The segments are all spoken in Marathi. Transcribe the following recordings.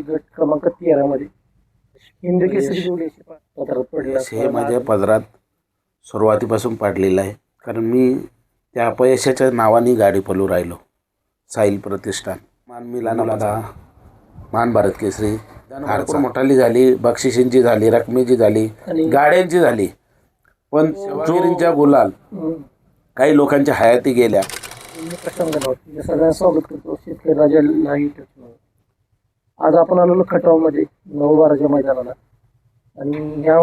पळाली गट क्रमांक तेरा मध्ये हिंद केसरी जोडी अशी पा- पदरात पडला हे माझ्या पदरात सुरुवातीपासून पाडलेलं आहे. कारण मी त्या अपयशाच्या नावाने गाडी पलू राहिलो. साईल प्रतिष्ठान. मान मिलाना मला मान भारत केसरी. भरपूर मोठाली झाली बक्षिशींची झाली रकमेची झाली आणि गाड्यांची झाली. पण जोरींच्या गुलाल हम्म, काही लोकांच्या हयाती गेल्या. मी सगळ्यांना स्वागत करतो. शेतकरी राजा लाईव्ह. आज आपण आलेलो खटावमध्ये नऊ बाराच्या मैदानाला. आणि या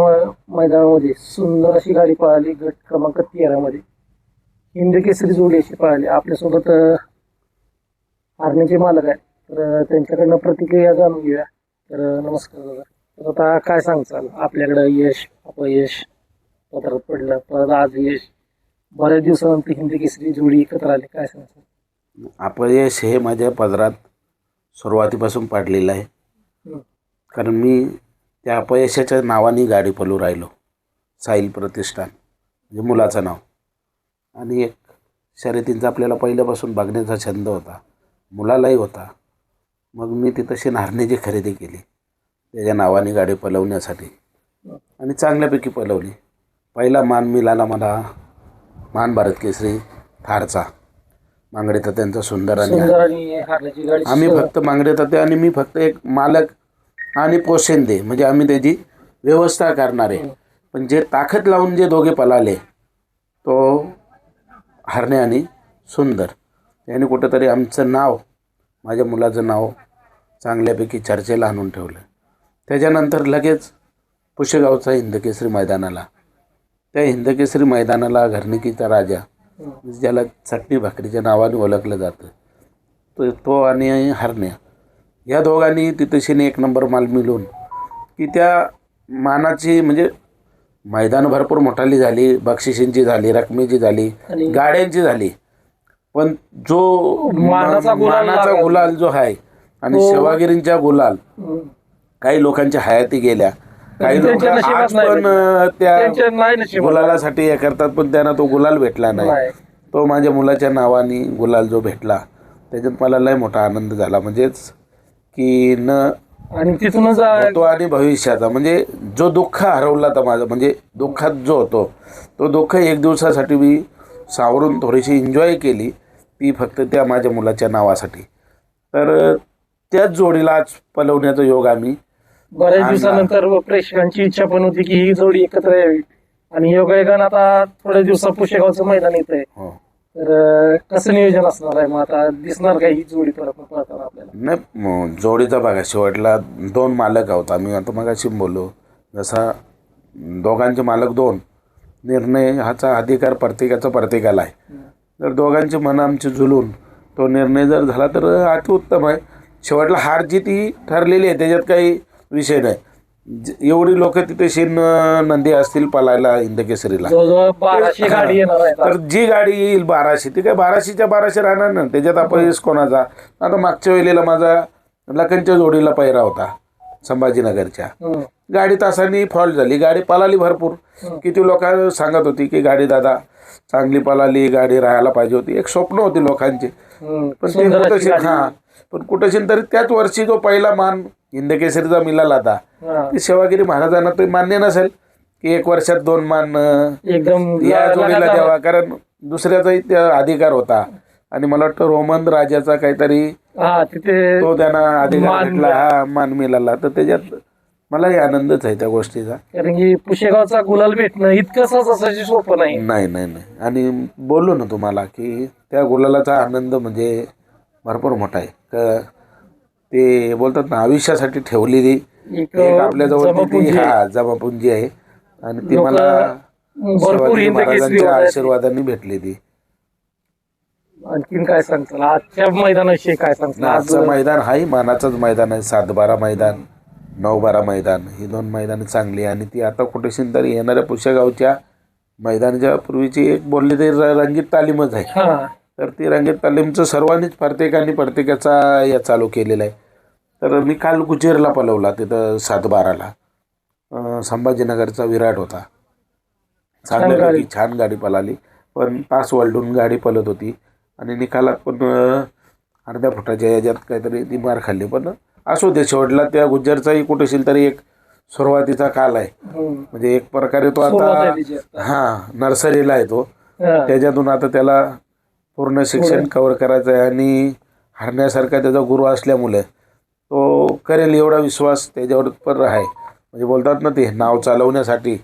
मैदानामध्ये सुंदर अशी गाडी पळाली गट क्रमांक तेरामध्ये. हिंद केसरी जोडी अशी पळाली. आपल्यासोबत आर्मीचे मालक आहे तर त्यांच्याकडनं प्रतिक्रिया जाणून घेऊया. तर नमस्कार दादा. तर आता काय सांगचाल आपल्याकडं यश अपयश पदरात पडलं परत आज यश. बऱ्याच दिवसानंतर हिंदी केसरी जोडी एकत्र आली. काय सांगचाल अपयश हे माझ्या पदरात सुरुवातीपासून पाडलेलं आहे. कारण मी त्या अपयशाच्या नावाने गाडी पलू राहिलो. साईल प्रतिष्ठान म्हणजे मुलाचं नाव. आणि एक शर्यतींचा आपल्याला पहिल्यापासून बघण्याचा छंद होता. मुलालाही होता. मग मी ती तशी नारण्याची खरेदी केली त्याच्या नावाने गाडी पलवण्यासाठी. आणि चांगल्यापैकी पलवली. पहिला मान मिळाला मला मान भारत केसरी थारचा. मांगडे तर त्यांचा सुंदर आणि सुंदर आणि गाडी आम्ही फक्त मांगडे ताते आणि मी फक्त एक मालक आणि पोसेंदे म्हणजे आम्ही त्याची व्यवस्था करणारे. पण जे ताकद लावून जे दोघे पळाले तो हरणे आणि सुंदर. त्याने कुठंतरी आमचं नाव माझ्या मुलाचं नाव चांगल्यापैकी चर्चेला आणून ठेवलं. त्याच्यानंतर लगेच पुशेगावचा हिंदकेसरी मैदानाला. त्या हिंदकेसरी मैदानाला घरणिकीचा राजा ज्याला चटणी भाकरीच्या नावाने ओळखलं जातं. तो तो आणि हरण्या. या दोघांनी तिथेशीने एक नंबर माल मिळून की त्या मानाची म्हणजे मैदान भरपूर मोठाली झाली बक्षिशींची झाली रकमेची झाली गाड्यांची झाली. पण जो मानाचा गुलाल मानाचा लागला. गुलाल जो आहे आणि तो- सेवागिरींच्या गुलाल. काही लोकांच्या हयाती गेल्या. काही लोक त्यांच्या नशिबात आज नाही पण अं, त्या त्यांच्या नाही नशीब गुलालासाठी हे करतात पण त्यांना तो गुलाल भेटला नाही. नाही. तो माझ्या मुलाच्या नावाने गुलाल जो भेटला त्याच्यात मला लय मोठा आनंद झाला. म्हणजेच की न आणि तिथूनच आ- तो आणि भविष्याचा. म्हणजे जो दुःख हरवला तर माझं म्हणजे दुःखात जो होतो तो दुःख एक दिवसासाठी मी सावरून थोडीशी एन्जॉय केली. ती फक्त त्या माझ्या मुलाच्या नावासाठी. तर त्याच जोडीला आज पलवण्याचा योग आम्ही बऱ्याच दिवसानंतर प्रेक्षकांची इच्छा पण होती की ही जोडी एकत्र यावी. आणि योगायोगानं आता थोड्या दिवसात पुशेगावचं मैदान येत आहे हो. तर कसं नियोजन असणार आहे मग आता? दिसणार का ही जोडी परत पळताना आपल्याला? नाही म- जोडीचा बघा शेवटला दोन मालक आहोत. आम्ही आता मगाशी बोललो जसा दोघांचे मालक दोन निर्णय हाचा अधिकार प्रत्येकाचा प्रत्येकाला आहे. जर दोघांची मनं आमची झुलून तो निर्णय जर झाला तर अतिउत्तम आहे. शेवटला हार जीत ही ठरलेली आहे त्याच्यात काही विषय नाही. एवढी लोक तिथे शिन नंदी असतील पलायला इंदकेसरीला. जवळजवळ बाराशे गाडी येणार तर जी गाडी येईल बाराशे ती काय बाराशेच्या बाराशे राहणार ना. त्याच्यात अपयश कोणाचा. आता मागच्या वेळेला माझा लखनच्या जोडीला पैरा होता संभाजीनगरच्या. हम्म. गाडी तासांनी फॉल्ट झाली. गाडी पळाली भरपूर. किती लोक सांगत होती की गाडी दादा चांगली पळाली गाडी राहायला पाहिजे होती. एक स्वप्न होती लोकांची. हम्म. पण ते सुंदर अशी कुठंशी गाडी. हा. पण कुठंशी तरी त्याच वर्षी जो पहिला मान हिंदकेसरीचा मिळाला हा. ते सेवागिरी महाराजांना ते मान्य नसेल की एक वर्षात दोन मान एकदम या जोडीला द्यावा. कारण दुसऱ्याचाही त्या अधिकार होता. आणि मला वाटतं रोमन राजाचा काहीतरी तो त्यांना अधिकार भेटला. हा मान मिळाला. तर त्याच्यात मलाही आनंदच आहे त्या गोष्टीचा. कारण की पुशेगावचा गुलाल भेटणं इतकं सहजासहजी सोपं नाही. नाही नाही नाही. आणि बोललो ना तुम्हाला की त्या गुलालाचा आनंद म्हणजे भरपूर मोठा आहे. क ते बोलतात ना आयुष्यासाठी ठेवलेली एक आपल्याजवळ ती- जमापुंजी आहे. हा जमापुंजी आहे. आणि ती मला शिवाजी महाराजांच्या. आशीर्वादाने भेटली ती आणखीन काय सांगताल? आजच्या मैदानाविषयी काय सांगताल? आज आजचं मैदान हाही मानाचंच मैदान आहे. सात बारा मैदान नऊ बारा मैदान ही दोन मैदानं चांगली आणि ती आता कुठेशी तरी येणाऱ्या पुष्यगावच्या मैदानाच्या पूर्वीची एक बोलली तरी रंगीत तालीमच आहे. तर ती रंगीत तालीमचं सर्वांनीच प्रत्येकाने प्रत्येकाचा या चालू केलेला आहे. तर मी काल गुजेरला पलवला तिथं सात बाराला अं, संभाजीनगरचा विराट होता. चांगल्यापैकी छान गाडी. पळाली पण तास वलटून गाडी पळत होती. आणि निकालात पण अर्ध्या फुटाच्या याच्यात काहीतरी ती मार खाल्ली. पण असू दे शेवटला त्या गुज्जरचाही कुठेशील तरी एक सुरुवातीचा काल आहे. हम्म. म्हणजे एक प्रकारे तो आता. हा नर्सरीला आहे तो. हा. त्याच्यातून आता त्याला पूर्ण शिक्षण कव्हर करायचं आहे आणि हरण्यासारखा त्याचा गुरु असल्यामुळे तो करेल एवढा विश्वास त्याच्यावर पण आहे. म्हणजे बोलतात ना ते नाव चालवण्यासाठी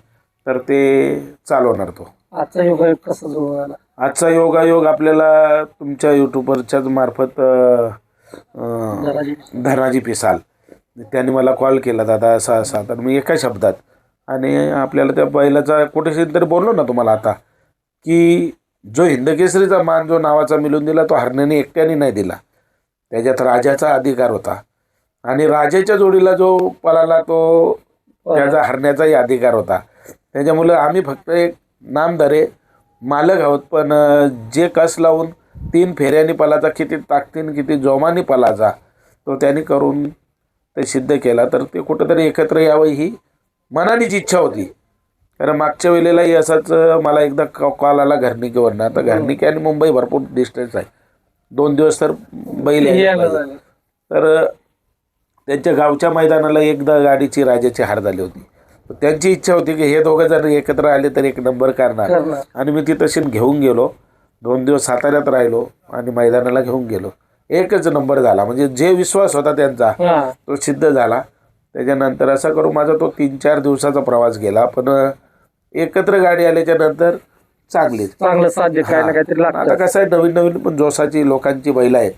तर ते चालवणार तो. आजचा योग कसा जुळून आला? आजचा योगायोग आपल्याला तुमच्या यूट्यूबवरच्याच मार्फत अं, धनाजी. धनाजी पिसाल. त्यांनी मला कॉल केला दादा असा असा. तर मी एका शब्दात आणि आपल्याला त्या बैलाचा कुठेतरी तरी बोललो ना तुम्हाला आता की जो हिंदकेसरीचा मान जो नावाचा मिळून दिला तो हरण्याने एकट्याने नाही दिला. त्याच्यात राजाचा अधिकार होता. आणि राजाच्या जोडीला जो पळाला तो त्याचा हरण्याचाही अधिकार होता. त्याच्यामुळं आम्ही फक्त एक नामधारे मालक आहोत पण जे कस लावून तीन फेऱ्यांनी पलाचा किती ताकदीन किती जोमाने पलाचा तो त्यांनी करून ते सिद्ध केला. तर ते कुठंतरी एकत्र यावं ही मनानेच इच्छा होती. कारण मागच्या वेळेलाही असाच मला एकदा कॉल आला घरनिकेवरनं आता घरनिके आणि मुंबई भरपूर डिस्टन्स आहे. दोन दिवस तर बैल. तर त्यांच्या गावच्या मैदानाला एकदा गाडीची राजाची हार झाली होती. त्यांची इच्छा होती की हे दोघं जर एकत्र आले तर एक नंबर करणार. आणि मी ती तशी घेऊन गेलो. दोन दिवस साताऱ्यात राहिलो आणि मैदानाला घेऊन गेलो. एकच नंबर झाला. म्हणजे जे विश्वास होता त्यांचा तो सिद्ध झाला. त्याच्यानंतर असा करून माझा तो तीन चार दिवसाचा प्रवास गेला. पण एकत्र गाडी आल्याच्यानंतर चांगली आता कसं आहे नवीन नवीन पण जोसाची लोकांची बैल आहेत.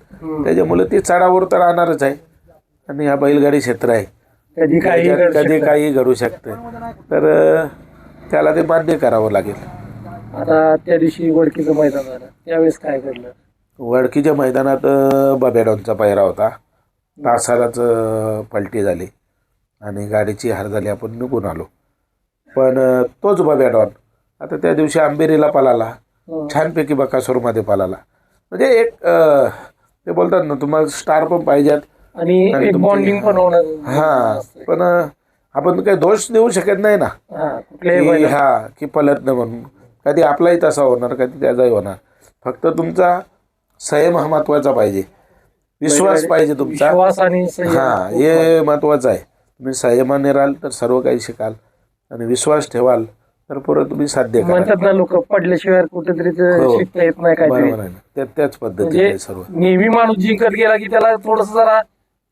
त्याच्यामुळे ती चढावर तर राहणारच आहे. आणि हा बैलगाडी क्षेत्र आहे. कधी काही कधी. काही घडू शकतं. तर त्याला ते मान्य करावं लागेल. आता त्या दिवशी वडकीचं मैदान झालं. त्यावेळेस काय घडलं? वडकीच्या मैदानात बबेडॉनचा पायरा होता. तासालाच पलटी झाली. आणि गाडीची हार झाली आपण निघून आलो. पण तोच बबेडॉन आता त्या दिवशी आंबेरीला पळाला. हम्म. छानपैकी बकासूरमध्ये पळाला. म्हणजे एक ते बोलतात ना तुम्हाला स्टार पण पाहिजेत. आणि आणि एक तुमची- बॉन्डिंग पण होणं हां पण आपण काही दोष देऊ शकत नाही ना. हा कुठल्याही की बैलाला. हा की पलत न म्हणून. कधी आपलाही तसा होणार कधी त्याचाही होणार. फक्त तुमचा संयम हा महत्त्वाचा पाहिजे. विश्वास पाहिजे तुमचा. विश्वास आणि संयम हा हे महत्वाचं आहे. तुम्ही संयमाने राहाल तर सर्व काही शिकाल. आणि विश्वास ठेवाल तर पुढे तुम्ही साध्य कराल. म्हणतात ना लोक पडल्याशिवाय कुठेतरी ते हो. शिकता येत नाही काहीतरी. बरोबर आहे ना. त्या त्याच पद्धतीने म्हणजे सर्व. नेहमी माणूस जिंकत गेला की त्याला थोडस जरा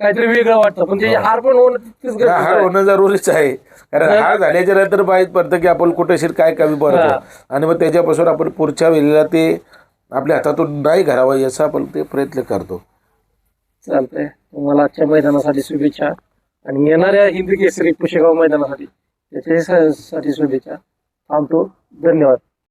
काहीतरी वेगळं वाटतं. पण त्याची हार पण होणं तितकंच हा, हार. होणं जरुरीच आहे. कारण हार झाल्याच्यानंतर माहीत पडतं की आपण कुठेशीर काय कमी पडतो. आणि मग त्याच्यापासून आपण पुढच्या वेळेला ते आपल्या हातातून नाही घरावं याचा आपण ते प्रयत्न करतो. चालतंय. तुम्हाला आजच्या मैदानासाठी शुभेच्छा. आणि येणाऱ्या हिंदी केसरी पुशेगाव मैदानासाठी त्याच्यासाठी शुभेच्छा. थांबतो. धन्यवाद.